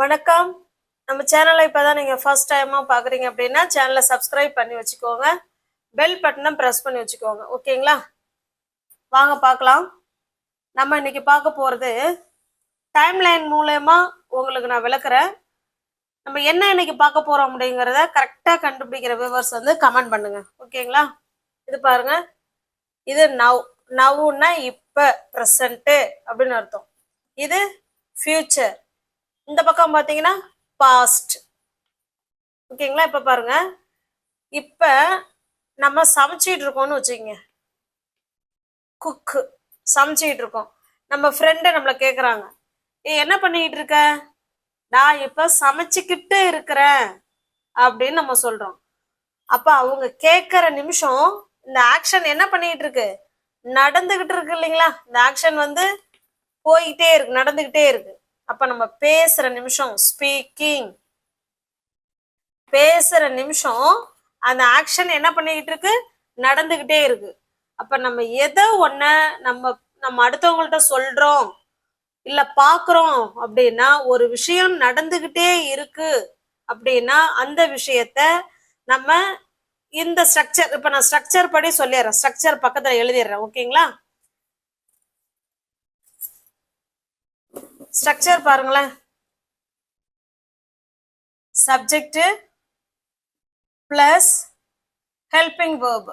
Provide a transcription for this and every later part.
வணக்கம். நம்ம சேனலை இப்போ தான் நீங்கள் ஃபர்ஸ்ட் டைமாக பார்க்குறீங்க அப்படின்னா சேனலை சப்ஸ்கிரைப் பண்ணி வச்சுக்கோங்க. பெல் பட்டனை ப்ரெஸ் பண்ணி வச்சுக்கோங்க. ஓகேங்களா வாங்க பார்க்கலாம் நம்ம இன்னைக்கு பார்க்க போகிறது டைம்லைன் மூலயமா உங்களுக்கு நான் விளக்குறேன். நம்ம என்ன இன்னைக்கு பார்க்க போகிறோம் அப்படிங்கிறத கரெக்டாக கண்டுபிடிக்கிற விவர்ஸ் வந்து கமெண்ட் பண்ணுங்க. ஓகேங்களா இது பாருங்க. இது நவ் நவ்னா இப்போ ப்ரெசண்ட்டு அப்படின்னு அர்த்தம். இது ஃபியூச்சர் இந்த பக்கம் பார்த்தீங்கன்னா பாஸ்ட் ஓகேங்களா? இப்போ பாருங்க. இப்போ நம்ம சமைச்சிட்டு இருக்கோம்னு வச்சுக்கோங்க. குக்கு சமைச்சிட்டு இருக்கோம். நம்ம ஃப்ரெண்டு நம்மளை கேட்குறாங்க ஏ என்ன பண்ணிக்கிட்டு இருக்க? நான் இப்போ சமைச்சிக்கிட்டு இருக்கிறேன். அப்படின்னு நம்ம சொல்கிறோம் அப்போ அவங்க கேட்குற நிமிஷம் இந்த ஆக்ஷன் என்ன பண்ணிக்கிட்டு இருக்கு? நடந்துகிட்டு இருக்கு இல்லைங்களா? இந்த ஆக்ஷன் வந்து போய்கிட்டே இருக்கு நடந்துகிட்டே இருக்கு. அப்ப நம்ம பேசுற நிமிஷம் ஸ்பீக்கிங் பேசுற நிமிஷம் அந்த ஆக்ஷன் என்ன பண்ணிக்கிட்டு இருக்கு? நடந்துகிட்டே இருக்கு. அப்ப நம்ம எதை ஒன்ன நம்ம நம்ம அடுத்தவங்கள்ட்ட சொல்றோம் இல்ல பாக்குறோம் அப்படின்னா ஒரு விஷயம் நடந்துகிட்டே இருக்கு அப்படின்னா அந்த விஷயத்த நம்ம இந்த ஸ்ட்ரக்சர் இப்ப நான் ஸ்ட்ரக்சர் படி சொல்லிடுறேன். ஸ்ட்ரக்சர் பக்கத்துல எழுதிடுறேன். ஓகேங்களா ஸ்ட்ரக்சர் பாருங்களேன். Subject plus helping verb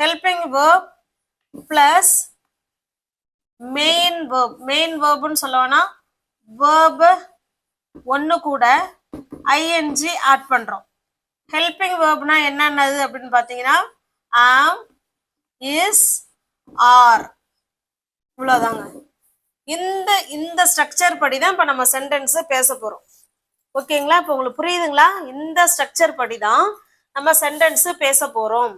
helping verb plus main verb main verb சொல்லுவோம்னா வேர்ப் ஒன்று கூட ஐஎன்ஜி ஆட் பண்ணுறோம் ஹெல்பிங் வேர்ப்னா என்னென்னது அப்படின்னு பார்த்தீங்கன்னா ஆம் இஸ் ஆர் இவ்வளோதாங்க இந்த இந்த ஸ்ட்ரக்சர் படி தான் இப்போ நம்ம சென்டென்ஸ் பேச போகிறோம் ஓகேங்களா? இப்போ உங்களுக்கு புரியுதுங்களா? இந்த ஸ்ட்ரக்சர் படி தான் நம்ம சென்டென்ஸ் பேச போகிறோம்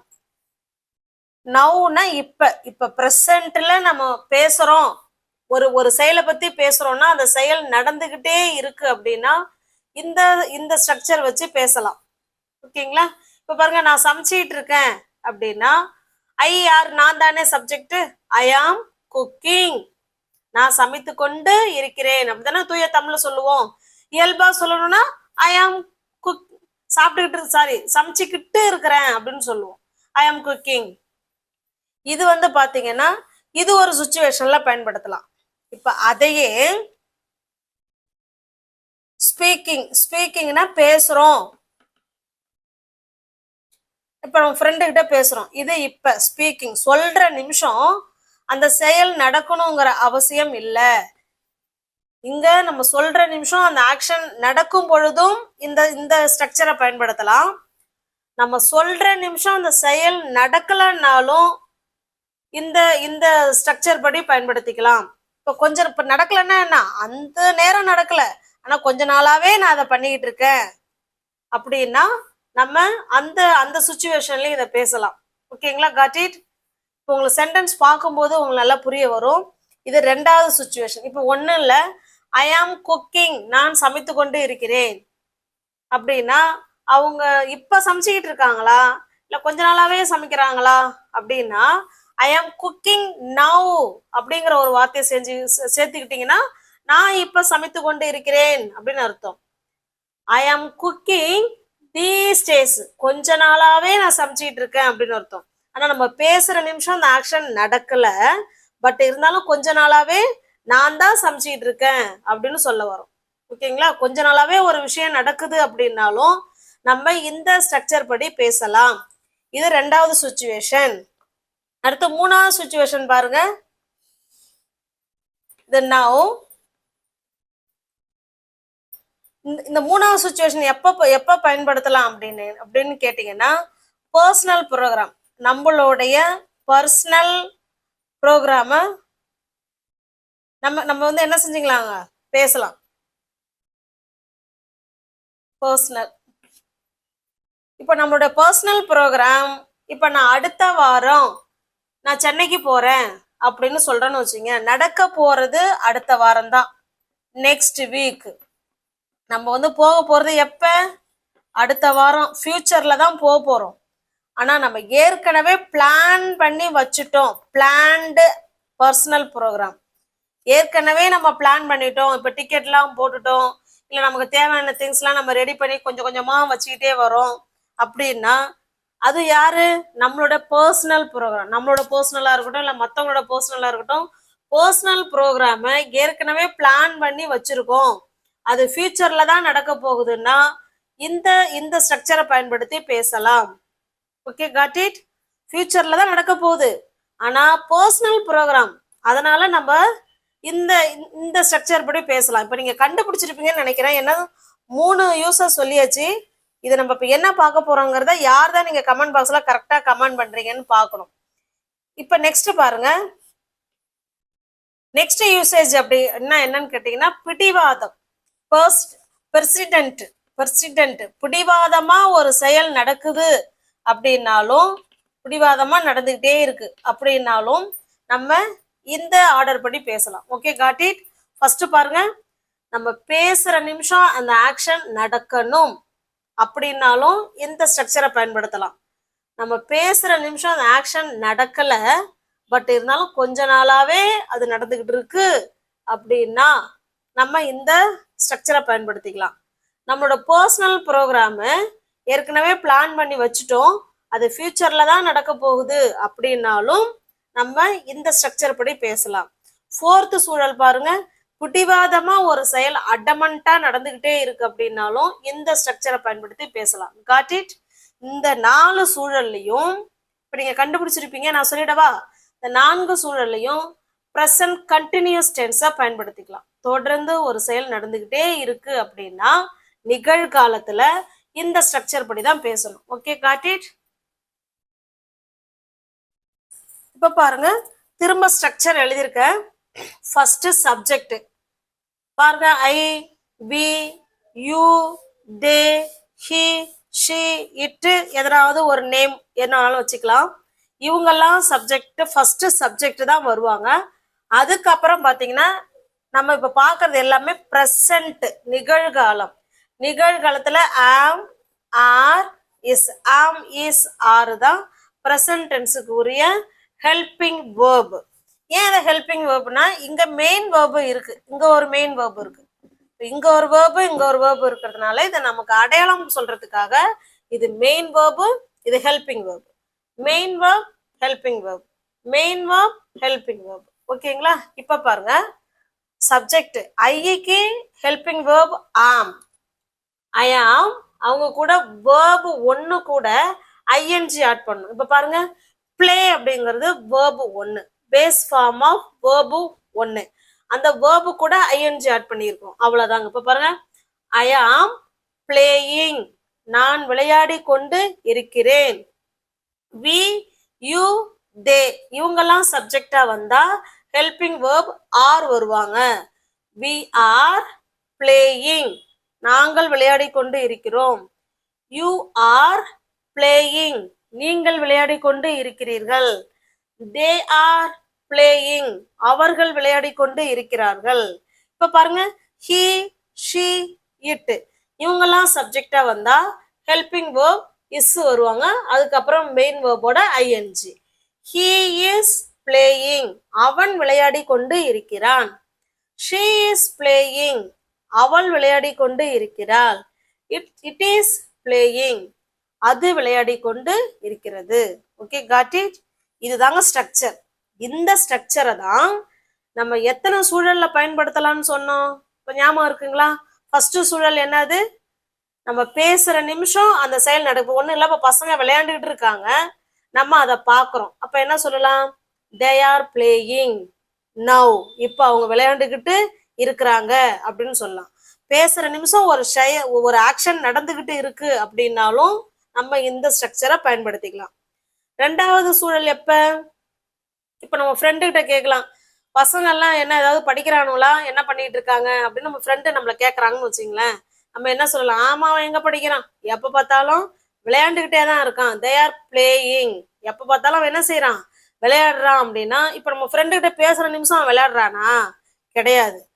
நவுனா இப்போ இப்போ ப்ரெசண்ட்டில் நம்ம பேசுகிறோம் ஒரு ஒரு செயலை பற்றி பேசுகிறோம்னா அந்த செயல் நடந்துக்கிட்டே இருக்கு அப்படின்னா இந்த இந்த ஸ்ட்ரக்சர் வச்சு பேசலாம். ஓகேங்களா? இப்போ பாருங்க நான் சமைச்சிட்டு இருக்கேன் அப்படின்னா ஐ யார் நான் தானே சப்ஜெக்ட் ஐ ஆம் குக்கிங் நான் சமைத்து கொண்டு இருக்கிறேன். அப்படிதானே தூய தமிழ்ல சொல்லுவோம். இயல்பா சொல்லணும்னா ஐ ஆம் குக் சாப்பிட்டுக்கிட்டு சாரி சமைச்சுக்கிட்டு இருக்கிறேன் அப்படின்னு சொல்லுவோம். ஐ ஆம் குக்கிங் இது வந்து பாத்தீங்கன்னா இது ஒரு சுச்சுவேஷன்ல பயன்படுத்தலாம். இப்ப அதையே ஸ்பீக்கிங் ஸ்பீக்கிங்னா பேசுறோம். இப்ப நம்ம ஃப்ரெண்டு கிட்ட பேசுறோம். இது இப்ப ஸ்பீக்கிங் சொல்ற நிமிஷம் அந்த செயல் நடக்கணுங்கிற அவசியம் இல்லை. இங்க நம்ம சொல்ற நிமிஷம் அந்த ஆக்ஷன் நடக்கும் பொழுதும் இந்த இந்த ஸ்ட்ரக்சரை பயன்படுத்தலாம். நம்ம சொல்ற நிமிஷம் அந்த செயல் நடக்கலன்னாலும் இந்த இந்த ஸ்ட்ரக்சர் படி பயன்படுத்திக்கலாம். இப்போ கொஞ்சம் இப்போ நடக்கலன்னா என்ன? அந்த நேரம் நடக்கல. ஆனா கொஞ்ச நாளாவே நான் அதை பண்ணிக்கிட்டு இருக்கேன். அப்படின்னா நம்ம அந்த அந்த சுச்சுவேஷன்லயும் இதை பேசலாம். ஓகேங்களா காட் இட் உங்களுக்கு சென்டென்ஸ் பார்க்கும்போது உங்களுக்கு நல்லா புரிய வரும். இது ரெண்டாவது சுச்சுவேஷன் இப்போ ஒன்றும் இல்லை. ஐ ஆம் குக்கிங் நான் சமைத்து கொண்டு இருக்கிறேன். அப்படின்னா அவங்க இப்போ சமைச்சிக்கிட்டு இருக்காங்களா? இல்லை கொஞ்ச நாளாவே சமைக்கிறாங்களா? அப்படின்னா ஐ ஆம் குக்கிங் நவ் அப்படிங்கிற ஒரு வார்த்தையை செஞ்சு சேர்த்துக்கிட்டிங்கன்னா நான் இப்போ சமைத்து கொண்டு இருக்கிறேன் அப்படின்னு அர்த்தம். ஐ ஆம் குக்கிங் தீஸ் டேஸ் கொஞ்ச நாளாவே நான் சமைச்சிக்கிட்டு இருக்கேன் அப்படின்னு அர்த்தம். ஆனா நம்ம பேசுற நிமிஷம் அந்த ஆக்ஷன் நடக்கல. பட் இருந்தாலும் கொஞ்ச நாளாவே நான் தான் சமைச்சிக்கிட்டு இருக்கேன் அப்படின்னு சொல்ல வரும். ஓகேங்களா? கொஞ்ச நாளாவே ஒரு விஷயம் நடக்குது அப்படின்னாலும் நம்ம இந்த ஸ்ட்ரக்சர் படி பேசலாம். இது ரெண்டாவது சுச்சுவேஷன் அடுத்து மூணாவது சுச்சுவேஷன் பாருங்க. இது நவ் இந்த இந்த மூணாவது சுச்சுவேஷன் எப்போ எப்போ பயன்படுத்தலாம் அப்படின்னு அப்படின்னு கேட்டிங்கன்னா பர்சனல் ப்ரோக்ராம் நம்மளுடைய பர்சனல் ப்ரோக்ராமை நம்ம நம்ம வந்து என்ன செஞ்சுக்கலாங்க? பேசலாம். பர்சனல் இப்போ நம்மளோட பர்சனல் ப்ரோக்ராம் இப்போ நான் அடுத்த வாரம் நான் சென்னைக்கு போகிறேன் அப்படின்னு சொல்கிறேன்னு வச்சுங்க நடக்க போகிறது அடுத்த வாரம் தான் நெக்ஸ்ட் வீக் நம்ம வந்து போக போகிறது எப்போ? அடுத்த வாரம். ஃப்யூச்சரில் தான் போக போகிறோம் ஆனால் நம்ம ஏற்கனவே பிளான் பண்ணி வச்சுட்டோம். பிளான்டு பர்சனல் ப்ரோக்ராம் ஏற்கனவே நம்ம பிளான் பண்ணிட்டோம். இப்போ டிக்கெட்லாம் போட்டுட்டோம். இல்லை நமக்கு தேவையான திங்ஸ்லாம் நம்ம ரெடி பண்ணி கொஞ்சம் கொஞ்சமாக வச்சுக்கிட்டே வரோம். அப்படின்னா அது யாரு? நம்மளோட பர்சனல் ப்ரோக்ராம் நம்மளோட பர்சனலாக இருக்கட்டும் இல்லை மற்றவங்களோட பர்சனலாக இருக்கட்டும். பர்சனல் ப்ரோக்ராமை ஏற்கனவே பிளான் பண்ணி வச்சுருக்கோம். அது ஃபியூச்சரில் தான் நடக்க போகுதுன்னா இந்த இந்த ஸ்ட்ரக்சரை பயன்படுத்தி பேசலாம். ஓகே காட் இட் ஃபியூச்சர்ல தான் நடக்க போகுது. ஆனா பர்சனல் ப்ரோக்ராம் அதனால நம்ம இந்த இந்த ஸ்ட்ரக்சர் படி பேசலாம். இப்போ நீங்க கண்டுபிடிச்சிருப்பீங்கன்னு நினைக்கிறேன். ஏன்னா மூணு யூசர் சொல்லியாச்சு. இது நம்ம இப்போ என்ன பார்க்க போறோங்கிறத யார் தான் நீங்க கமெண்ட் பாக்ஸ்ல கரெக்டா கமெண்ட் பண்றீங்கன்னு பார்க்கணும். இப்போ நெக்ஸ்ட் பாருங்க. நெக்ஸ்ட் யூசேஜ் அப்படி என்ன என்னன்னு கேட்டீங்கன்னா பிடிவாதம். பர்ஸ்ட் பெர்சிடென்ட் பெர்சிடென்ட் பிடிவாதமா ஒரு செயல் நடக்குது. அப்படின்னாலும் பிடிவாதமா நடந்துகிட்டே இருக்கு. அப்படின்னாலும் நம்ம இந்த ஆர்டர் படி பேசலாம். ஓகே காட் இட் ஃபர்ஸ்ட் பாருங்க. நம்ம பேசுற நிமிஷம் அந்த ஆக்ஷன் நடக்கணும். அப்படின்னாலும் இந்த ஸ்ட்ரக்சரை பயன்படுத்தலாம். நம்ம பேசுற நிமிஷம் அந்த ஆக்ஷன் நடக்கல. பட் இருந்தாலும் கொஞ்ச நாளாவே அது நடந்துகிட்டு இருக்கு. அப்படின்னா நம்ம இந்த ஸ்ட்ரக்சரை பயன்படுத்திக்கலாம். நம்மளோட பர்சனல் ப்ரோக்ராமு ஏற்கனவே பிளான் பண்ணி வச்சுட்டோம். அது ஃபியூச்சரில் தான் நடக்க போகுது அப்படின்னாலும் நம்ம இந்த ஸ்ட்ரக்சர் படி பேசலாம். ஃபோர்த்து சூழல் பாருங்க. குட்டிவாதமாக ஒரு செயல் அடமண்டா நடந்துகிட்டே இருக்கு அப்படின்னாலும் இந்த ஸ்ட்ரக்சரை பயன்படுத்தி பேசலாம். காட் இட் இந்த நாலு சூழல்லையும் இப்போ நீங்கள் கண்டுபிடிச்சிருப்பீங்க நான் சொல்லிடவா? இந்த நான்கு சூழல்லையும் ப்ரெசன்ட் கண்டினியூஸ் டென்ஸாக பயன்படுத்திக்கலாம். தொடர்ந்து ஒரு செயல் நடந்துக்கிட்டே இருக்கு அப்படின்னா நிகழ்காலத்தில் இந்த ஸ்ட்ரக்சர் படி தான் பேசணும். ஓகே காட் இட் இப்ப பாருங்க திரும்ப ஸ்ட்ரக்சர் எழுதியிருக்கேன் ஃபர்ஸ்ட் சப்ஜெக்ட் பாருங்க I we you they he she it எதனாவது ஒரு நேம் என்னாலும் வச்சுக்கலாம். இவங்கெல்லாம் சப்ஜெக்ட் ஃபர்ஸ்ட் சப்ஜெக்ட் தான் வருவாங்க. அதுக்கப்புறம் பார்த்தீங்கன்னா நம்ம இப்போ பார்க்கறது எல்லாமே ப்ரெசண்ட் நிகழ்காலம். நிகழ்காலத்தில் am are is am is are தான் ப்ரெசன்ட் டென்ஸுக்கு உரிய ஹெல்பிங் வேர்ப் ஏன் அதை ஹெல்பிங் வேர்ப்னா இங்க மெயின் வேர்பு இருக்கு. இங்க ஒரு மெயின் வேர்பு இருக்கு. இங்க ஒரு வேர்பு இங்க ஒரு வேர்பு இருக்கிறதுனால இதை நமக்கு அடையாளம் சொல்றதுக்காக இது மெயின் வேர்பு இது helping verb main verb helping verb main verb helping verb ஓகேங்களா இப்ப பாருங்க. சப்ஜெக்ட் ஐக்கு ஹெல்பிங் வேர்ப் ஆம் ஐ ஆம் அவங்க கூட வேர்பு ஒன்று கூட ஐஎன்ஜி ஆட் பண்ணும் இப்போ பாருங்க ப்ளே அப்படிங்கிறது வேர்பு ஒன்று பேஸ் ஃபார்ம் ஆஃப் வேர்பு ஒன்று அந்த வேர்பு கூட ஐஎன்ஜி ஆட் பண்ணியிருக்கோம். அவ்வளோதாங்க இப்போ பாருங்க ஐ ஆம் பிளேயிங் நான் விளையாடி கொண்டு இருக்கிறேன். வி யூ தே இவங்கெல்லாம் சப்ஜெக்டா வந்தா ஹெல்பிங் வேர்ப் ஆர் வருவாங்க. வி ஆர் பிளேயிங் நாங்கள் விளையாடி கொண்டு இருக்கிறோம். யூ ஆர் பிளேயிங் நீங்கள் விளையாடி கொண்டு இருக்கிறீர்கள். தே ஆர் பிளேயிங் அவர்கள் விளையாடி கொண்டு இருக்கிறார்கள். இப்ப பாருங்க. ஹி ஷி இட் இவங்கெல்லாம் சப்ஜெக்டா வந்தா ஹெல்பிங் வேர்ப் இஸ் வருவாங்க. அதுக்கப்புறம் மெயின் வேர்போட ஐஎன்ஜி ஹீ இஸ் பிளேயிங் அவன் விளையாடி கொண்டு இருக்கிறான். ஷீ இஸ் பிளேயிங் அவள் விளையாடி கொண்டு இருக்கிறாள். இட் இட் இஸ் பிளேயிங் அது விளையாடி கொண்டு இருக்கிறது. ஓகே காட் இட் இதுதாங்க ஸ்ட்ரக்சர் இந்த ஸ்ட்ரக்சரை தான் நம்ம எத்தனை சூழல்ல பயன்படுத்தலாம்னு சொன்னோம்? இப்போ ஞாபகம் இருக்குங்களா? ஃபர்ஸ்ட் சூழல் என்னது? நம்ம பேசுற நிமிஷம் அந்த செயல் நடக்கும் ஒன்றும் இல்லை இப்போ பசங்க விளையாண்டுக்கிட்டு இருக்காங்க. நம்ம அதை பார்க்குறோம். அப்போ என்ன சொல்லலாம்? தே ஆர் பிளேயிங் நவ் இப்போ அவங்க விளையாண்டுக்கிட்டு இருக்கிறாங்க அப்படின்னு சொல்லலாம். பேசுற நிமிஷம் ஒரு ஷய ஒரு ஆக்ஷன் நடந்துகிட்டு இருக்கு அப்படின்னாலும் நம்ம இந்த ஸ்ட்ரக்சரை பயன்படுத்திக்கலாம். ரெண்டாவது சூழல் எப்ப? இப்ப நம்ம ஃப்ரெண்டு கிட்ட கேட்கலாம். பசங்க எல்லாம் என்ன ஏதாவது படிக்கிறானுங்களா? என்ன பண்ணிட்டு இருக்காங்க? அப்படின்னு நம்ம ஃப்ரெண்டு நம்மளை கேட்கறாங்கன்னு வச்சுங்களேன். நம்ம என்ன சொல்லலாம்? ஆமா அவன் எங்க படிக்கிறான்? எப்ப பார்த்தாலும் விளையாண்டுகிட்டே தான் இருக்கான். தே ஆர் பிளேயிங் எப்ப பார்த்தாலும் அவன் என்ன செய்யறான் விளையாடுறான் அப்படின்னா இப்ப நம்ம ஃப்ரெண்டு கிட்ட பேசுற நிமிஷம் அவன் விளையாடுறானா? கிடையாது.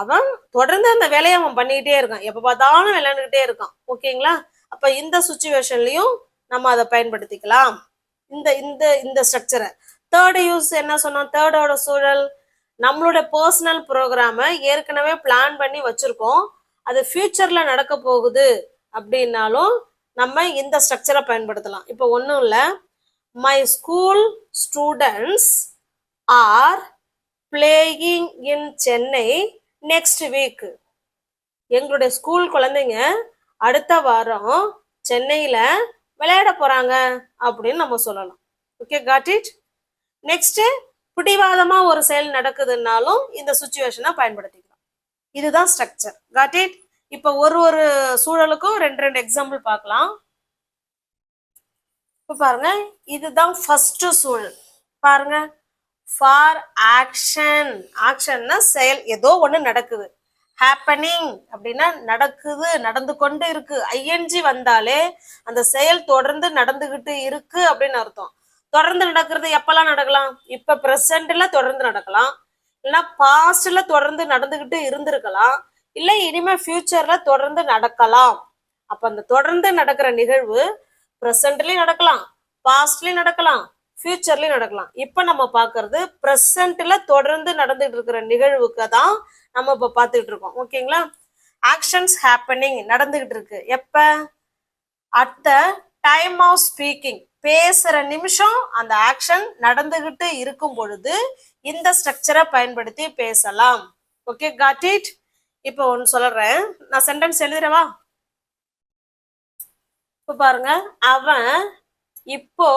அவன் தொடர்ந்து அந்த வேலையை அவன் பண்ணிக்கிட்டே இருக்கான். எப்போ பார்த்தாலும் விளையாண்டுக்கிட்டே இருக்கான். ஓகேங்களா? அப்போ இந்த சுச்சுவேஷன்லையும் நம்ம அதை பயன்படுத்திக்கலாம். இந்த இந்த இந்த ஸ்ட்ரக்சரை. தேர்ட் யூஸ் என்ன சொன்னோம்? தேர்டோட சூழல். நம்மளோட பர்சனல் ப்ரோக்ராமை ஏற்கனவே பிளான் பண்ணி வச்சுருக்கோம். அது ஃப்யூச்சரில் நடக்க போகுது அப்படின்னாலும் நம்ம இந்த ஸ்ட்ரக்சரை பயன்படுத்தலாம். இப்போ ஒன்றும் இல்லை. My school students are playing in Chennai next week எங்களுடைய ஸ்கூல் குழந்தைங்க அடுத்த வாரம் சென்னையில விளையாட போறாங்க அப்படின்னு நம்ம சொல்லலாம். ஓகே காட் இட் நெக்ஸ்ட் பிடிவாதமா ஒரு செயல் நடக்குதுன்னாலும் இந்த சுச்சுவேஷனை பயன்படுத்திக்கலாம். இதுதான் ஸ்ட்ரக்சர் காட் இட் இப்போ ஒரு ஒரு சூழலுக்கும் ரெண்டு ரெண்டு எக்ஸாம்பிள் பார்க்கலாம். இப்போ பாருங்க இதுதான் ஃபர்ஸ்ட் சூழல். பாருங்க ஃபார் ஆக்ஷன் ஆக்ஷன்னா செயல். ஏதோ ஒன்று நடக்குது. ஹேப்பனிங் அப்படின்னா நடக்குது நடந்து கொண்டு இருக்கு. ஐஎன்ஜி வந்தாலே அந்த செயல் தொடர்ந்து நடந்துகிட்டு இருக்கு அப்படின்னு அர்த்தம். தொடர்ந்து நடக்கிறது எப்பெல்லாம் நடக்கலாம்? இப்ப பிரசன்ட்ல தொடர்ந்து நடக்கலாம். இல்லைன்னா பாஸ்ட்ல தொடர்ந்து நடந்துகிட்டு இருந்திருக்கலாம். இல்ல இனிமே ஃபியூச்சர்ல தொடர்ந்து நடக்கலாம். அப்ப அந்த தொடர்ந்து நடக்கிற நிகழ்வு ப்ரெசன்ட்லயும் நடக்கலாம். பாஸ்ட்லயும் நடக்கலாம். ஃபியூச்சர்லயும் நடக்கலாம். இப்ப நம்ம பாக்குறது ப்ரெசன்ட்ல தொடர்ந்து நடந்துட்டு இருக்கிற நிகழ்வுக்கு தான் நம்ம இப்ப பார்த்துட்டு இருக்கோம். ஓகேங்களா ஆக்ஷன்ஸ் ஹேப்பனிங் நடந்துகிட்டு இருக்கு. எப்ப? At the time of speaking பேசுற நிமிஷம் அந்த ஆக்ஷன் நடந்துகிட்டு இருக்கும் பொழுது இந்த ஸ்ட்ரக்சரை பயன்படுத்தி பேசலாம். ஓகே காட் இட் இப்போ ஒன்று சொல்றேன். நான் சென்டென்ஸ் எழுதுறவா? இப்போ பாருங்க. அவன் இப்போ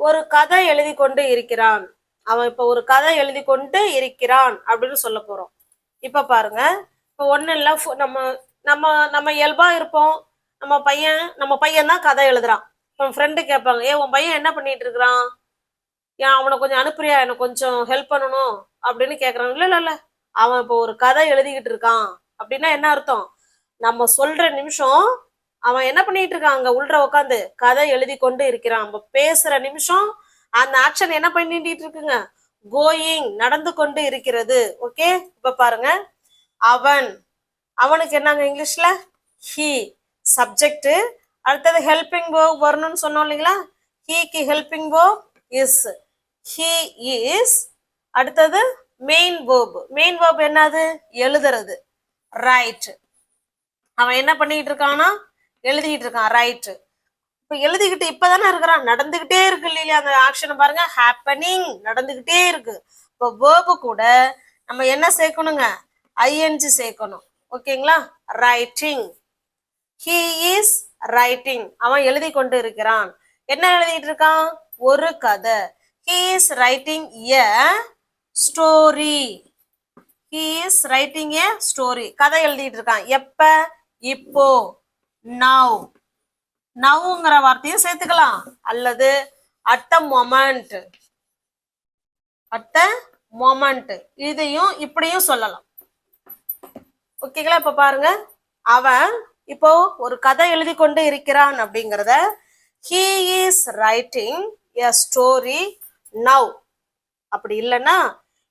ஒரு கதை எழுதி கொண்டு இருக்கிறான். அவன் இப்போ ஒரு கதை எழுதி கொண்டு இருக்கிறான் அப்படின்னு சொல்ல போறோம். இப்ப பாருங்க இப்போ ஒன்றும் இல்லை நம்ம நம்ம நம்ம இயல்பா இருப்போம். நம்ம பையன் நம்ம பையன் தான் கதை எழுதுறான். உன் ஃப்ரெண்டு கேட்பாங்க ஏ உன் பையன் என்ன பண்ணிட்டு இருக்கிறான்? ஏன் அவனை கொஞ்சம் அனுப்புறியா? எனக்கு கொஞ்சம் ஹெல்ப் பண்ணணும். அப்படின்னு கேட்குறாங்க இல்லை இல்லை இல்லை. அவன் இப்போ ஒரு கதை எழுதிக்கிட்டு இருக்கான். அப்படின்னா என்ன அர்த்தம்? நம்ம சொல்ற நிமிஷம் அவன் என்ன பண்ணிட்டு இருக்கான்? அங்க உள்ள உட்காந்து கதை எழுதி கொண்டு இருக்கிறான். நம்ம பேசுற நிமிஷம் அந்த ஆக்ஷன் என்ன பண்ணிட்டு இருக்குங்க? கோயிங் நடந்து கொண்டு இருக்கிறது. ஓகே இப்ப பாருங்க. அவன் அவனுக்கு என்னங்க இங்கிலீஷ்ல? ஹி சப்ஜெக்ட் அடுத்தது ஹெல்பிங் போ வரணும்னு சொன்னோம் இல்லைங்களா? ஹீக்கு ஹெல்பிங் போ இஸ் ஹி இஸ் அடுத்தது மெயின் வேர்ப் மெயின் வேர்ப் என்னது? எழுதுறது. ரைட் அவன் என்ன பண்ணிட்டு இருக்கானா எழுதிக்கிட்டு இருக்கான் ரைட்டு இப்ப எழுதிக்கிட்டு இப்பதானே இருக்கிறான். நடந்துகிட்டே இருக்கு இல்லையா அந்த ஆக்ஷனை பாருங்க. ஹேப்பனிங் நடந்துகிட்டே இருக்கு. இப்போ வேர்பு கூட நம்ம என்ன சேர்க்கணுங்க? ஐஎன்ஜி சேர்க்கணும். ஓகேங்களா? ரைட்டிங் ஹீ இஸ் ரைட்டிங் அவன் எழுதி கொண்டு இருக்கிறான். என்ன எழுதிட்டு இருக்கான்? ஒரு கதை. He is writing a story he is writing a story கதை எழுதிட்டு இருக்கான். எப்ப? இப்போ. நவ் நவ்ங்கிற வார்த்தையும் சேர்த்துக்கலாம். அல்லது at the moment at the moment இதையும் இப்படியும் சொல்லலாம். ஓகேங்களா இப்ப பாருங்க. அவன் இப்போ ஒரு கதை எழுதி கொண்டு இருக்கிறான் அப்படிங்கிறத he is writing a story now அப்படி இல்லைன்னா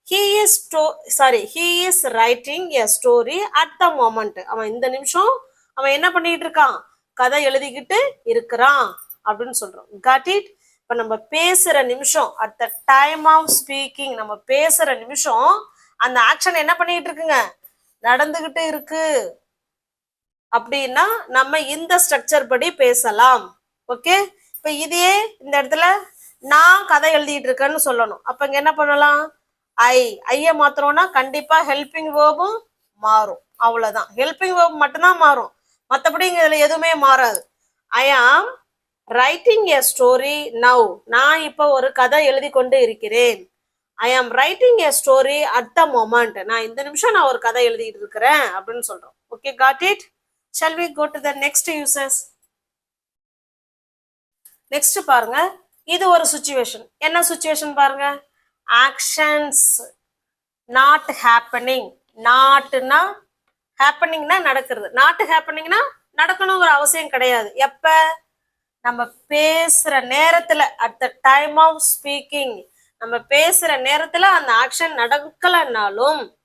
he is story sorry he is writing a story at the moment அவன் இந்த நிமிஷம் அவன் என்ன பண்ணிட்டு இருக்கான்? கதை எழுதிக்கிட்டு இருக்கிறான் அப்படின்னு சொல்றோம். காட் இட் இப்ப நம்ம பேசுற நிமிஷம் at the time of speaking நம்ம பேசுற நிமிஷம் அந்த ஆக்ஷன் என்ன பண்ணிட்டு இருக்குங்க? நடந்துகிட்டு இருக்கு. அப்படின்னா நம்ம இந்த ஸ்ட்ரக்சர் படி பேசலாம். ஓகே இப்ப இதே இந்த இடத்துல நான் கதை எழுதிட்டு இருக்கேன்னு சொல்லணும். அப்ப இங்க என்ன பண்ணலாம்? ஐ ஐய மாத்திரம்னா கண்டிப்பா ஹெல்பிங் வேர்பும் மாறும். அவ்வளவுதான். ஹெல்பிங் வேர்ப் மட்டும்தான் மாறும். மற்றபடி இதில் எதுவுமே மாறாது. ஐ am writing a story now நான் இப்போ ஒரு கதை எழுதி கொண்டு இருக்கிறேன். I am writing a story at the moment நான் இந்த நிமிஷம் நான் ஒரு கதை எழுதிட்டு இருக்கிறேன் அப்படின்னு சொல்றோம். Okay got it shall we go to the next uses next பாருங்க. இது ஒரு சுச்சுவேஷன் என்ன சுச்சுவேஷன் பாருங்க? ஆக்ஷன்ஸ் நாட் ஹேப்பனிங் நாட்னா ஹேப்பனிங்னா நடக்கிறது. நாட் ஹேப்பனிங்னா நடக்கணுங்கிற அவசியம் கிடையாது. எப்ப? நம்ம பேசுற நேரத்துல at the time of speaking நம்ம பேசுற நேரத்துல அந்த ஆக்ஷன் நடக்கலைன்னாலும்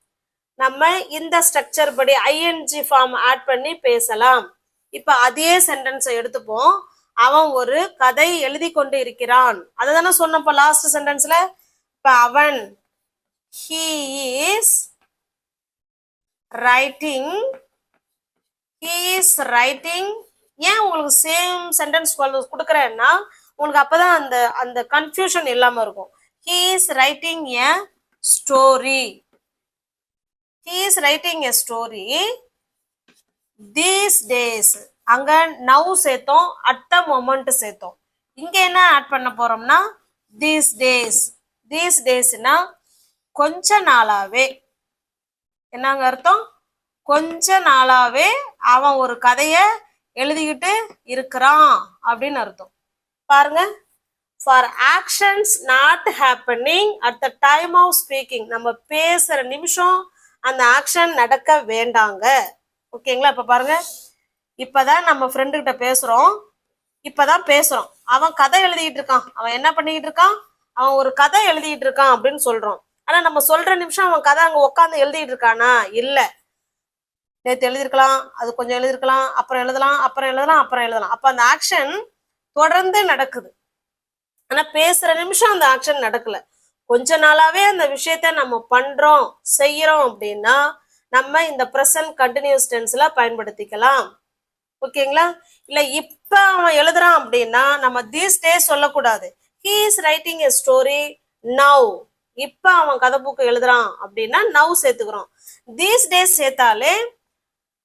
நம்ம இந்த ஸ்ட்ரக்சர் படி ஐஎன்ஜி ஃபார்ம் ஆட் பண்ணி பேசலாம். இப்ப அதே சென்டென்ஸை எடுத்துப்போம். அவன் ஒரு கதை எழுதி கொண்டு இருக்கிறான். அதை தானே சொன்னப்போ லாஸ்ட் சென்டென்ஸ்ல இப்ப அவன் he is writing he is writing ஏன் உங்களுக்கு சேம் சென்டென்ஸ் கொடுக்குறேன்னா உங்களுக்கு அப்பதான் அந்த அந்த கன்ஃபியூஷன் இல்லாம இருக்கும். He is writing a story he is writing a story these days அங்க நவ் சேர்த்தோம் அட் த மொமெண்ட் சேர்த்தோம். இங்க என்ன ஆட் பண்ண போறோம்னா தீஸ் டேஸ் தீஸ் டேஸ்னா கொஞ்ச நாளாவே. என்னங்க அர்த்தம்? கொஞ்ச நாளாவே அவன் ஒரு கதைய எழுதிக்கிட்டு இருக்கிறான் அப்படின்னு அர்த்தம். பாருங்க. For actions not happening at the time of speaking நம்ம பேசுற நிமிஷம் அந்த ஆக்ஷன் நடக்க வேண்டாங்க. ஓகேங்களா? இப்ப பாருங்க. இப்பதான் நம்ம ஃப்ரெண்டு கிட்ட பேசுறோம். இப்பதான் பேசுறோம். அவன் கதை எழுதிட்டு இருக்கான். அவன் என்ன பண்ணிக்கிட்டு இருக்கான்? அவன் ஒரு கதை எழுதிட்டு இருக்கான் அப்படின்னு சொல்றோம். ஆனா நம்ம சொல்ற நிமிஷம் அவன் கதை அங்க உட்காந்து எழுதிட்டு இருக்கானா? இல்ல. நேத்து எழுதிருக்கலாம் அது கொஞ்சம் எழுதிருக்கலாம் அப்புறம் எழுதலாம் அப்புறம் எழுதலாம் அப்புறம் எழுதலாம். அப்ப அந்த ஆக்ஷன் தொடர்ந்து நடக்குது. ஆனா பேசுற நிமிஷம் அந்த ஆக்ஷன் நடக்கல. கொஞ்ச நாளாவே அந்த விஷயத்த நம்ம பண்றோம் செய்யறோம் அப்படின்னா நம்ம இந்த ப்ரெசன்ட் கண்டினியூஸ் டென்ஸ்ல பயன்படுத்திக்கலாம். ஓகேங்களா? இல்ல இப்ப அவன் எழுதுறான் அப்படின்னா நம்ம தீஸ் டே சொல்லக்கூடாது. He is writing a story now இப்ப அவன் கதை புக்கு எழுதுறான் அப்படின்னா நவ் சேர்த்துக்கிறோம். தீஸ் டேஸ் சேர்த்தாலே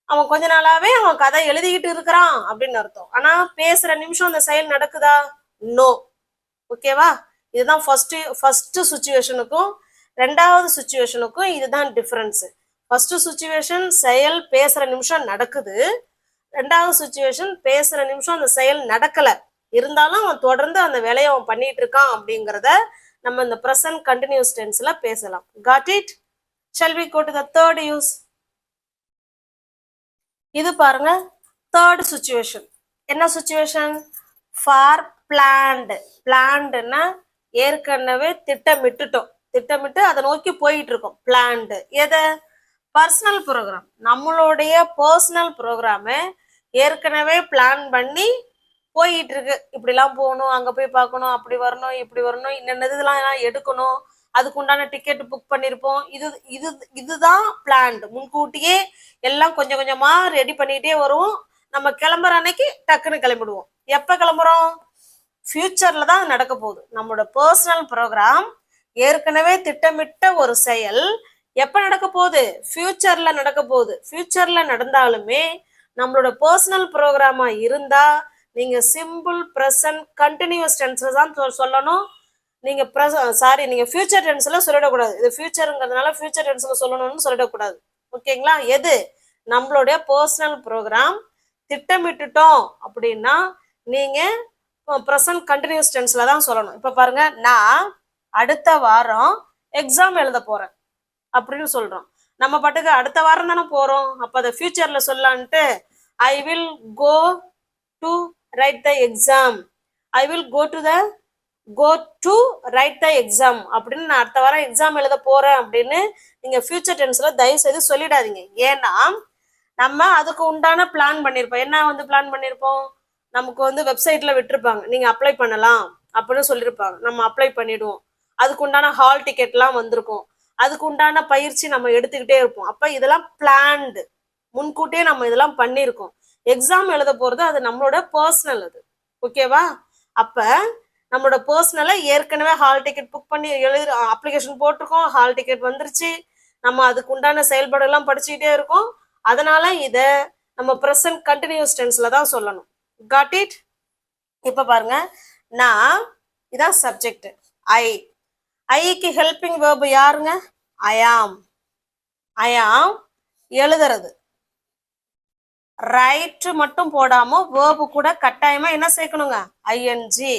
அவன் கொஞ்ச நாளாவே அவன் கதை எழுதிக்கிட்டு இருக்கிறான் அப்படின்னு அர்த்தம். ஆனா பேசுற நிமிஷம் அந்த செயல் நடக்குதா? நோ ஓகேவா இதுதான் ஃபர்ஸ்ட் ஃபர்ஸ்ட் சுச்சுவேஷனுக்கும் ரெண்டாவது சுச்சுவேஷனுக்கும் இதுதான் டிஃபரன்ஸ் ஃபர்ஸ்ட் சுச்சுவேஷன் செயல் பேசுற நிமிஷம் நடக்குது. ரெண்டாவது சுச்சுவேஷன் பேசுற நிமிஷம் அந்த செயல் நடக்கல. இருந்தாலும் அவன் தொடர்ந்து அந்த வேலையை அவன் பண்ணிட்டு இருக்கான் அப்படிங்கிறத நம்ம இந்த ப்ரெசன்ட் கண்டினியூஸ் டென்ஸ்ல பேசலாம். Got it shall we go to the third use இது பாருங்க தேர்ட் சுச்சுவேஷன் என்ன சுச்சுவேஷன் ஃபார் பிளான்டு பிளான்டுன்னா ஏற்கனவே திட்டமிட்டுட்டோம். திட்டமிட்டு அதை நோக்கி போயிட்டு இருக்கோம் பிளான்டு எதை? பர்சனல் ப்ரோக்ராம் நம்மளுடைய பர்சனல் ப்ரோக்ராமு ஏற்கனவே பிளான் பண்ணி போயிட்டு இருக்கு இப்படிலாம் போகணும் அங்க போய் பார்க்கணும் அப்படி வரணும் இப்படி வரணும் இன்னென்ன இதெல்லாம் எடுக்கணும். அதுக்கு உண்டான டிக்கெட் புக் பண்ணியிருப்போம் இது இது இதுதான் பிளான்டு முன்கூட்டியே எல்லாம் கொஞ்சம் கொஞ்சமா ரெடி பண்ணிட்டே வருவோம் நம்ம கிளம்புற அன்னைக்கு டக்குன்னு கிளம்பிடுவோம். எப்ப கிளம்புறோம்? ஃபியூச்சர்ல தான் நடக்க போகுது. நம்மளோட பர்சனல் ப்ரோக்ராம் ஏற்கனவே திட்டமிட்ட ஒரு செயல். எப்ப நடக்க போகுது? ஃபியூச்சர்ல நடக்க போகுது. ஃபியூச்சர்ல நடந்தாலுமே நம்மளோட பர்சனல் ப்ரோக்ராமா இருந்தா நீங்கள் சிம்பிள் ப்ரெசன்ட் கண்டினியூஸ் டென்ஸில் தான் சொ- சொல்லணும். நீங்க சாரி நீங்கள் ஃபியூச்சர் டென்ஸில் சொல்லிடக்கூடாது. இது ஃபியூச்சருங்கிறதுனால ஃபியூச்சர் டென்ஸில் சொல்லணும்னு சொல்லிடக்கூடாது. ஓகேங்களா? எது? நம்மளுடைய பர்சனல் ப்ரோக்ராம் திட்டமிட்டுட்டோம் அப்படின்னா நீங்கள் ப்ரெசன்ட் கண்டினியூஸ் டென்ஸில் தான் சொல்லணும். இப்போ பாருங்கள் நான் அடுத்த வாரம் எக்ஸாம் எழுத போகிறேன் அப்படின்னு சொல்கிறோம் நம்ம பாட்டுக்கு அடுத்த வாரம் தானே போகிறோம் அப்போ அதை ஃபியூச்சரில் சொல்லலான்ட்டு I will go to write the exam I will go to the go to write the exam அப்படின்னு நான் அடுத்த வாரம் எக்ஸாம் எழுத போறேன் அப்படின்னு நீங்க ஃபியூச்சர் டென்ஸ்ல தயவு செய்து சொல்லிடாதீங்க. ஏன்னா நம்ம அதுக்கு உண்டான பிளான் பண்ணியிருப்போம் என்ன வந்து பிளான் பண்ணியிருப்போம் நமக்கு வந்து வெப்சைட்ல விட்டுருப்பாங்க. நீங்க அப்ளை பண்ணலாம் அப்படின்னு சொல்லியிருப்பாங்க நம்ம அப்ளை பண்ணிடுவோம். அதுக்கு உண்டான ஹால் டிக்கெட்லாம் வந்திருக்கும். அதுக்கு உண்டான பயிற்சி நம்ம எடுத்துக்கிட்டே இருப்போம். அப்ப இதெல்லாம் பிளான்டு முன்கூட்டியே நம்ம இதெல்லாம் பண்ணியிருக்கோம். எக்ஸாம் எழுத போகிறது அது நம்மளோட பர்சனல் அது. ஓகேவா அப்போ நம்மளோட பர்சனலை ஏற்கனவே ஹால் டிக்கெட் புக் பண்ணி எழுதி அப்ளிகேஷன் போட்டிருக்கோம். ஹால் டிக்கெட் வந்துருச்சு. நம்ம அதுக்கு உண்டான செயல்பாடெல்லாம் படிச்சுக்கிட்டே இருக்கோம். அதனால இதை நம்ம ப்ரெசன்ட் கண்டினியூஸ் டென்ஸில் தான் சொல்லணும். காட் இட் இப்போ பாருங்க. நான் இதான் சப்ஜெக்ட் ஐ ஐக்கு ஹெல்பிங் வேர்பு யாருங்க? ஐயாம் ஐயாம் எழுதுறது. ரைட் மட்டும் போடாம வேர்பு கூட கட்டாயமா என்ன சேர்க்கணுங்க? ஐஎன்ஜி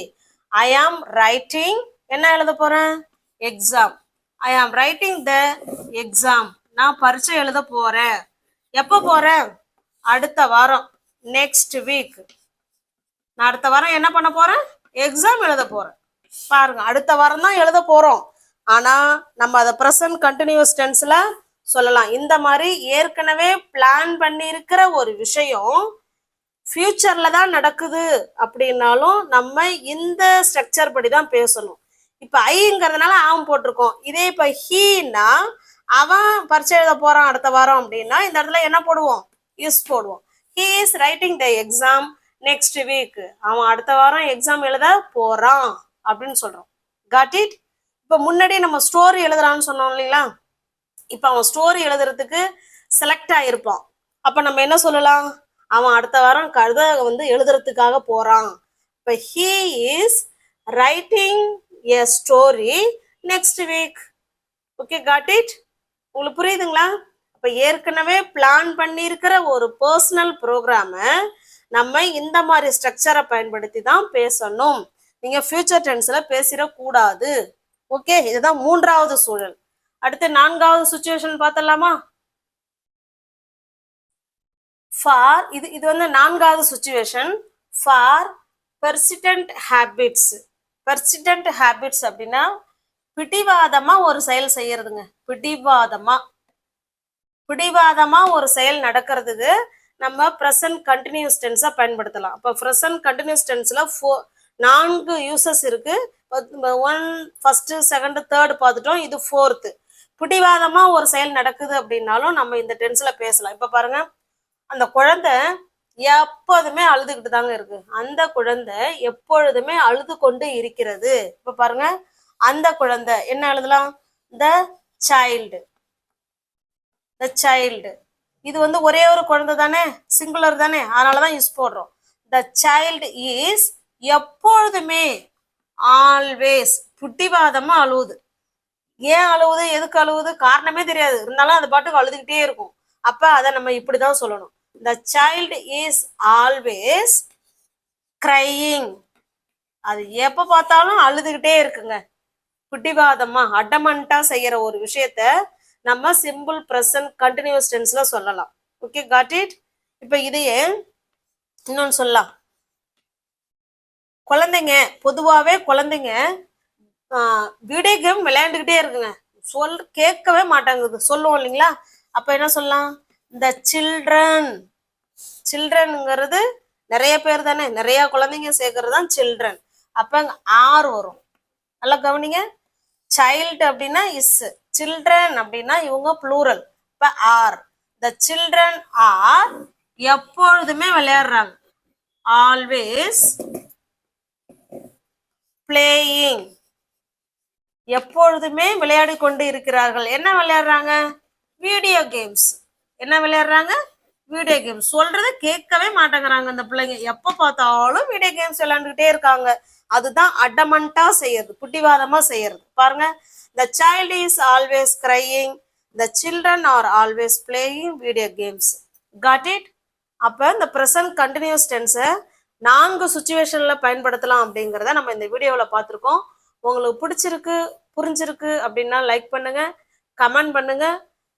ஐ ஆம் ரைட்டிங் என்ன எழுத போறேன்? Exam I am writing the exam நான் பரீட்சை எழுத போறேன். எப்போ போறேன்? அடுத்த வாரம். நெக்ஸ்ட் வீக் நான் அடுத்த வாரம் என்ன பண்ண போறேன்? எக்ஸாம் எழுத போறேன். பாருங்க அடுத்த வாரம் தான் எழுத போறோம். ஆனா நம்ம அதை ப்ரெசன்ட் கண்டினியூஸ் டென்ஸ்ல சொல்லலாம். இந்த மாதிரி ஏற்கனவே பிளான் பண்ணியிருக்கிற ஒரு விஷயம் ஃபியூச்சர்ல தான் நடக்குது அப்படின்னாலும் நம்ம இந்த ஸ்ட்ரக்சர் படி தான் பேசணும். இப்போ ஐங்கிறதுனால அவன் போட்டிருக்கோம். இதே இப்போ ஹீனா அவன் பரிச்சை எழுத போறான் அடுத்த வாரம் அப்படின்னா இந்த இடத்துல என்ன போடுவோம்? இஸ் போடுவோம். He is writing the exam next week அவன் அடுத்த வாரம் எக்ஸாம் எழுத போறான் அப்படின்னு சொல்றோம். காட் இட் இப்போ முன்னாடி நம்ம ஸ்டோரி எழுதுறான்னு சொன்னோம் இல்லைங்களா? இப்போ அவன் ஸ்டோரி எழுதுறதுக்கு செலக்ட் ஆயிருப்பான். அப்ப நம்ம என்ன சொல்லலாம்? அவன் அடுத்த வாரம் கதை வந்து எழுதுறதுக்காக போறான். இப்போ he is writing a story next week okay got it உங்களுக்கு புரியுதுங்களா? அப்ப ஏற்கனவே பிளான் பண்ணியிருக்கிற ஒரு பர்சனல் ப்ரோக்ராமை நம்ம இந்த மாதிரி ஸ்ட்ரக்சரை பயன்படுத்தி தான் பேசணும். நீங்க ஃபியூச்சர் டென்ஸ்ல பேசிடக்கூடாது. ஓகே இதுதான் மூன்றாவது சூழல். அடுத்து நான்காவது சுச்சுவேஷன் பார்த்தலாமா ஃபார் இது இது வந்து நான்காவது situation for persistent habits persistent habits அப்படின்னா பிடிவாதமா ஒரு செயல் செய்யறதுங்க. பிடிவாதமா. பிடிவாதமா ஒரு செயல் நடக்கிறதுக்கு நம்ம ப்ரெசன்ட் கண்டினியூஸ் டென்ஸை பயன்படுத்தலாம். அப்போ ப்ரெசன்ட் கண்டினியூஸ் டென்ஸில் ஃபோ நான்கு யூசஸ் இருக்கு. ஒன் ஃபர்ஸ்ட் செகண்ட் தேர்டு பார்த்துட்டோம். இது ஃபோர்த்து பிடிவாதமா ஒரு செயல் நடக்குது அப்படின்னாலும் நம்ம இந்த டென்ஸ்ல பேசலாம். இப்போ பாருங்க அந்த குழந்தை எப்போதுமே அழுதுகிட்டு தாங்க இருக்கு. அந்த குழந்தை எப்பொழுதுமே அழுது கொண்டு இருக்கிறது. இப்ப பாருங்க அந்த குழந்தை என்ன எழுதலாம் த சைல்டு த சைல்டு இது வந்து ஒரே ஒரு குழந்தை தானே சிங்குலர் தானே. அதனாலதான் யூஸ் போடுறோம். த சைல்டு இஸ் எப்பொழுதுமே ஆல்வேஸ் புட்டிவாதமா அழுவுது. ஏன் அழுவுது எதுக்கு அழுவுது? காரணமே தெரியாது. இருந்தாலும் அது பாட்டுக்கு அழுதுகிட்டே இருக்கும். அப்ப அதை நம்ம இப்படிதான் சொல்லணும். The child is always crying அது எப்ப பார்த்தாலும் அழுதுகிட்டே இருக்குங்க. குட்டிவாதமா அடமண்டா செய்யற ஒரு விஷயத்த நம்ம சிம்பிள் ப்ரெசன்ட் கண்டினியூஸ் டென்ஸ்ல சொல்லலாம். ஓகே காட் இட் இப்ப இதையே இன்னொன்னு சொல்லலாம். குழந்தைங்க பொதுவாகவே குழந்தைங்க வீடியோ கேம் விளையாண்டுக்கிட்டே இருக்குங்க. சொல் கேட்கவே மாட்டாங்குது. சொல்லுவோம் இல்லைங்களா? அப்ப என்ன சொல்லலாம்? இந்த சில்ட்ரன் சில்ட்ரனுங்கிறது நிறைய பேர் தானே? நிறைய குழந்தைங்க சேர்க்கறது தான் சில்ட்ரன் அப்ப ஆர் வரும். நல்லா கவனிங்க. சைல்டு அப்படின்னா இஸ் சில்ட்ரன் அப்படின்னா இவங்க ப்ளூரல் இப்ப ஆர் த சில்ட்ரன் ஆர் எப்பொழுதுமே விளையாடுறாங்க. ஆல்வேஸ் பிளேயிங் எப்பொழுதுமே விளையாடி கொண்டு இருக்கிறார்கள். என்ன விளையாடுறாங்க? வீடியோ கேம்ஸ் என்ன விளையாடுறாங்க? வீடியோ கேம்ஸ் சொல்றத கேட்கவே மாட்டேங்கிறாங்க இந்த பிள்ளைங்க. எப்ப பார்த்தாலும் வீடியோ கேம்ஸ் விளையாண்டுக்கிட்டே இருக்காங்க. அதுதான் அடமண்டா செய்யறது புட்டிவாதமா செய்யறது. பாருங்க the child is always crying the children are always playing video games got it அப்ப இந்த ப்ரெசன்ட் கண்டினியூஸ் டென்ஸை நான்கு சுச்சுவேஷன்ல பயன்படுத்தலாம் அப்படிங்கிறத நம்ம இந்த வீடியோவில் பார்த்துருக்கோம். உங்களுக்கு பிடிச்சிருக்கு புரிஞ்சிருக்கு அப்படின்னா லைக் பண்ணுங்க கமெண்ட் பண்ணுங்க.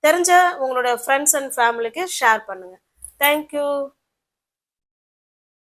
தெரிஞ்ச உங்களுடைய ஃப்ரெண்ட்ஸ் அண்ட் ஃபேமிலிக்கு ஷேர் பண்ணுங்க. Thank you